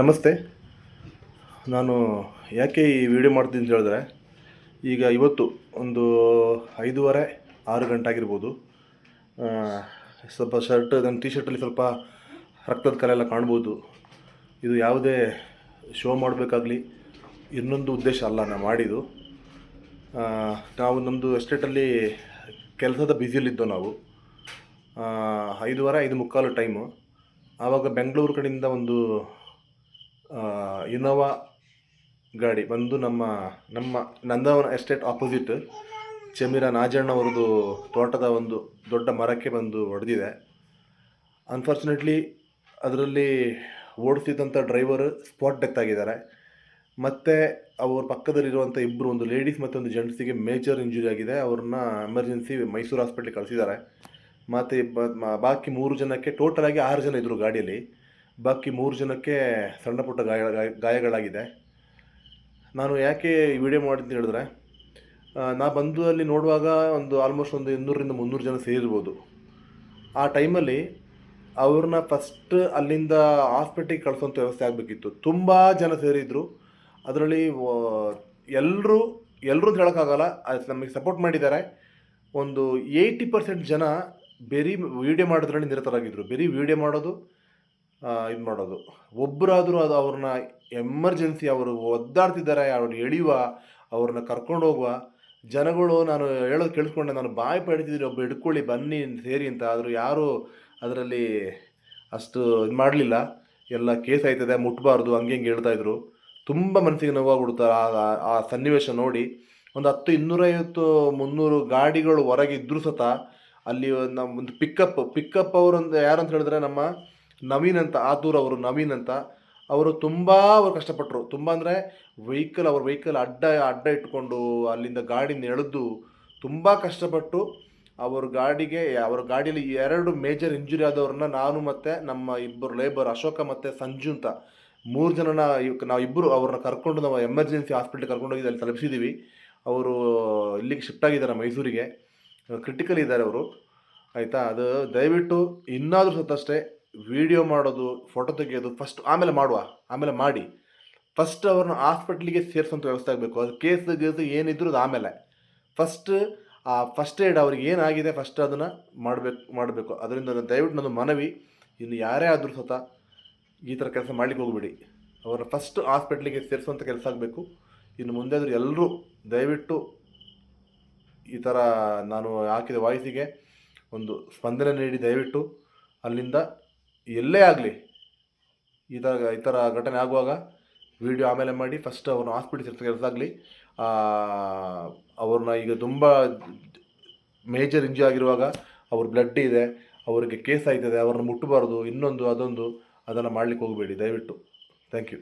ನಮಸ್ತೆ. ನಾನು ಯಾಕೆ ಈ ವಿಡಿಯೋ ಮಾಡ್ತೀನಿ ಅಂತ ಹೇಳಿದ್ರೆ, ಈಗ ಇವತ್ತು ಒಂದು ಐದೂವರೆ, ಆರು ಗಂಟೆ ಆಗಿರ್ಬೋದು. ಸ್ವಲ್ಪ ಶರ್ಟ್, ನನ್ನ ಟಿ ಶರ್ಟಲ್ಲಿ ಸ್ವಲ್ಪ ರಕ್ತದ ಕಲೆ ಎಲ್ಲ ಕಾಣ್ಬೋದು. ಇದು ಯಾವುದೇ ಶೋ ಮಾಡಬೇಕಾಗ್ಲಿ, ಇನ್ನೊಂದು ಉದ್ದೇಶ ಅಲ್ಲ ನಾನು ಮಾಡಿದ್ದು. ನಾವು ನಮ್ಮದು ಎಸ್ಟೇಟಲ್ಲಿ ಕೆಲಸದ ಬ್ಯುಸಿಯಲ್ಲಿದ್ದೋ ನಾವು. ಐದೂವರೆ, ಐದು ಮುಕ್ಕಾಲು ಟೈಮು ಆವಾಗ ಬೆಂಗಳೂರು ಕಡೆಯಿಂದ ಒಂದು ಇನೋವಾ ಗಾಡಿ ಬಂದು ನಮ್ಮ ನಮ್ಮ ನಂದವನ ಎಸ್ಟೇಟ್ ಆಪೋಸಿಟ್ ಚಮೀರ ನಾಜಣ್ಣವ್ರದ್ದು ತೋಟದ ಒಂದು ದೊಡ್ಡ ಮರಕ್ಕೆ ಬಂದು ಹೊಡೆದಿದೆ ಅನ್ಫಾರ್ಚುನೇಟ್ಲಿ ಅದರಲ್ಲಿ ಓಡಿಸಿದಂಥ ಡ್ರೈವರ್ ಸ್ಪಾಟ್ ಡೆತ್ ಆಗಿದ್ದಾರೆ. ಮತ್ತು ಅವ್ರ ಪಕ್ಕದಲ್ಲಿರುವಂಥ ಇಬ್ಬರು ಒಂದು ಲೇಡೀಸ್ ಮತ್ತು ಒಂದು ಜೆಂಟ್ಸಿಗೆ ಮೇಜರ್ ಇಂಜುರಿ ಆಗಿದೆ. ಅವ್ರನ್ನ ಎಮರ್ಜೆನ್ಸಿ ಮೈಸೂರು ಹಾಸ್ಪಿಟ್ಲಿಗೆ ಕಳಿಸಿದ್ದಾರೆ. ಮತ್ತು ಬಾಕಿ ಮೂರು ಜನಕ್ಕೆ ಟೋಟಲ್ ಆಗಿ ಆರು ಜನ ಇದ್ದರು ಗಾಡಿಯಲ್ಲಿ. ಬಾಕಿ ಮೂರು ಜನಕ್ಕೆ ಸಣ್ಣ ಪುಟ್ಟ ಗಾಯ ಗಾಯ- ಗಾಯಗಳಾಗಿದೆ. ನಾನು ಯಾಕೆ ಈ ವಿಡಿಯೋ ಮಾಡಿದ್ದು ಹೇಳಿದ್ರೆ ನಾ ಬಂದು ಅಲ್ಲಿ ನೋಡುವಾಗ ಒಂದು ಆಲ್ಮೋಸ್ಟ್ ಒಂದು ಇನ್ನೂರರಿಂದ ಮುನ್ನೂರು ಜನ ಸೇರಿರ್ಬೋದು. ಆ ಟೈಮಲ್ಲಿ ಅವ್ರನ್ನ ಫಸ್ಟ್ ಅಲ್ಲಿಂದ ಹಾಸ್ಪಿಟ್ಲಿಗೆ ಕಳಿಸೋಂಥ ವ್ಯವಸ್ಥೆ ಆಗಬೇಕಿತ್ತು. ತುಂಬ ಜನ ಸೇರಿದ್ರು. ಅದರಲ್ಲಿ ಎಲ್ಲರೂ ಎಲ್ಲರೂ ಹೇಳೋಕ್ಕಾಗಲ್ಲ, ಅದು ನಮಗೆ ಸಪೋರ್ಟ್ ಮಾಡಿದ್ದಾರೆ. ಒಂದು ಏಯ್ಟಿ ಪರ್ಸೆಂಟ್ ಜನ ಬರೀ ವೀಡಿಯೋ ಮಾಡೋದ್ರಲ್ಲಿ ನಿರತರಾಗಿದ್ದರು ಬೆರಿ ವೀಡಿಯೋ ಮಾಡೋದು ಇದು ಮಾಡೋದು. ಒಬ್ಬರಾದರೂ ಅದು ಅವ್ರನ್ನ ಎಮರ್ಜೆನ್ಸಿ ಅವರು ಒದ್ದಾಡ್ತಿದ್ದಾರೆ ಅವ್ರನ್ನ ಎಳೆಯುವ, ಅವ್ರನ್ನ ಕರ್ಕೊಂಡು ಹೋಗುವ. ಜನಗಳು ನಾನು ಹೇಳೋದು ಕೇಳಿಸ್ಕೊಂಡೆ, ನಾನು ಬಾಯಿ ಪಡಿತಿದ್ದೀನಿ ಒಬ್ಬ ಹಿಡ್ಕೊಳ್ಳಿ, ಬನ್ನಿ ಸೇರಿ ಅಂತ. ಆದರೂ ಯಾರೂ ಅದರಲ್ಲಿ ಅಷ್ಟು ಇದು ಮಾಡಲಿಲ್ಲ. ಎಲ್ಲ ಕೇಸ್ ಆಯ್ತದೆ, ಮುಟ್ಬಾರ್ದು, ಹಂಗೆ ಹಿಂಗೆ ಹೇಳ್ತಾಯಿದ್ರು ತುಂಬ ಮನಸ್ಸಿಗೆ ನೋವಾಗ್ಬಿಡ್ತಾರೆ ಆ, ಆ- ಸನ್ನಿವೇಶ ನೋಡಿ. ಒಂದು ಹತ್ತು ಇನ್ನೂರೈವತ್ತು ಮುನ್ನೂರು ಗಾಡಿಗಳು ಹೊರಗೆ ಇದ್ರೂ ಸತ ಅಲ್ಲಿ ನಮ್ಮ ಒಂದು ಪಿಕಪ್ ಪಿಕಪ್ ಅವರು ಅಂತ ಯಾರು ಅಂತ ಹೇಳಿದ್ರೆ ನಮ್ಮ ನವೀನ್ ಅಂತ, ಆತೂರ್ ಅವರು ನವೀನ್ ಅಂತ, ಅವರು ತುಂಬ ಅವರು ಕಷ್ಟಪಟ್ಟರು ತುಂಬ ಅಂದರೆ ವೆಹಿಕಲ್ ಅವ್ರ ವೆಹಿಕಲ್ ಅಡ್ಡ ಅಡ್ಡ ಇಟ್ಕೊಂಡು ಅಲ್ಲಿಂದ ಗಾಡಿನ ನೆಳೆದು ತುಂಬ ಕಷ್ಟಪಟ್ಟು ಅವ್ರ ಗಾಡಿಗೆ, ಅವ್ರ ಗಾಡಿಯಲ್ಲಿ ಎರಡು ಮೇಜರ್ ಇಂಜುರಿ ಆದವ್ರನ್ನ ನಾನು ಮತ್ತು ನಮ್ಮ ಇಬ್ಬರು ಲೇಬರ್ ಅಶೋಕ ಮತ್ತು ಸಂಜು ಅಂತ ಮೂರು ಜನನ ನಾವು ಇಬ್ಬರು ಅವ್ರನ್ನ ಕರ್ಕೊಂಡು ನಾವು ಎಮರ್ಜೆನ್ಸಿ ಹಾಸ್ಪಿಟ್ಲಿಗೆ ಕರ್ಕೊಂಡೋಗಿ ಅಲ್ಲಿ ತಲುಪಿಸಿದ್ದೀವಿ ಅವರು ಇಲ್ಲಿಗೆ ಶಿಫ್ಟ್ ಆಗಿದ್ದಾರೆ ಮೈಸೂರಿಗೆ. ಕ್ರಿಟಿಕಲ್ ಇದ್ದಾರೆ ಅವರು. ಆಯಿತಾ? ಅದು ದಯವಿಟ್ಟು ಇನ್ನಾದರೂ ಸತ್ತಷ್ಟೇ ವಿಡಿಯೋ ಮಾಡೋದು ಫೋಟೋ ತೆಗೆಯೋದು ಫಸ್ಟ್ ಆಮೇಲೆ ಮಾಡುವ, ಆಮೇಲೆ ಮಾಡಿ. ಫಸ್ಟ್ ಅವ್ರನ್ನ ಹಾಸ್ಪಿಟ್ಲಿಗೆ ಸೇರಿಸೋಂಥ ವ್ಯವಸ್ಥೆ ಆಗಬೇಕು. ಅದು ಕೇಸ್ ತೆಗೆದು ಏನಿದ್ರು ಅದು ಆಮೇಲೆ. ಫಸ್ಟ್ ಆ ಫಸ್ಟ್ ಏಡ್ ಅವ್ರಿಗೆ ಏನಾಗಿದೆ ಫಸ್ಟ್ ಅದನ್ನು ಮಾಡಬೇಕು ಮಾಡಬೇಕು. ಅದರಿಂದ ದಯವಿಟ್ಟು ನನ್ನ ಮನವಿ, ಇನ್ನು ಯಾರೇ ಆದರೂ ಸತ ಈ ಥರ ಕೆಲಸ ಮಾಡ್ಲಿಕ್ಕೆ ಹೋಗ್ಬೇಡಿ. ಅವರ ಫಸ್ಟ್ ಹಾಸ್ಪಿಟ್ಲಿಗೆ ಸೇರಿಸುವಂಥ ಕೆಲಸ ಆಗಬೇಕು. ಇನ್ನು ಮುಂದೆ ಆದರೂ ಎಲ್ಲರೂ ದಯವಿಟ್ಟು ಈ ಥರ ನಾನು ಹಾಕಿದ ವಾಯ್ಸಿಗೆ ಒಂದು ಸ್ಪಂದನೆ ನೀಡಿ ದಯವಿಟ್ಟು ಅಲ್ಲಿಂದ ಎಲ್ಲೇ ಆಗಲಿ ಈ ಥರ ಈ ಥರ ಘಟನೆ ಆಗುವಾಗ ವಿಡಿಯೋ ಆಮೇಲೆ ಮಾಡಿ ಫಸ್ಟ್ ಅವ್ರನ್ನ ಹಾಸ್ಪಿಟಲ್ ಕೆಲಸ ಆಗಲಿ ಅವ್ರನ್ನ ಈಗ ತುಂಬ ಮೇಜರ್ ಇಂಜು ಆಗಿರುವಾಗ ಅವ್ರ ಬ್ಲಡ್ ಇದೆ, ಅವರಿಗೆ ಕೇಸ್ ಆಯ್ತದೆ, ಅವ್ರನ್ನ ಮುಟ್ಟಬಾರ್ದು ಇನ್ನೊಂದು, ಅದೊಂದು, ಅದನ್ನು ಮಾಡಲಿಕ್ಕೆ ಹೋಗಬೇಡಿ, ದಯವಿಟ್ಟು. Thank you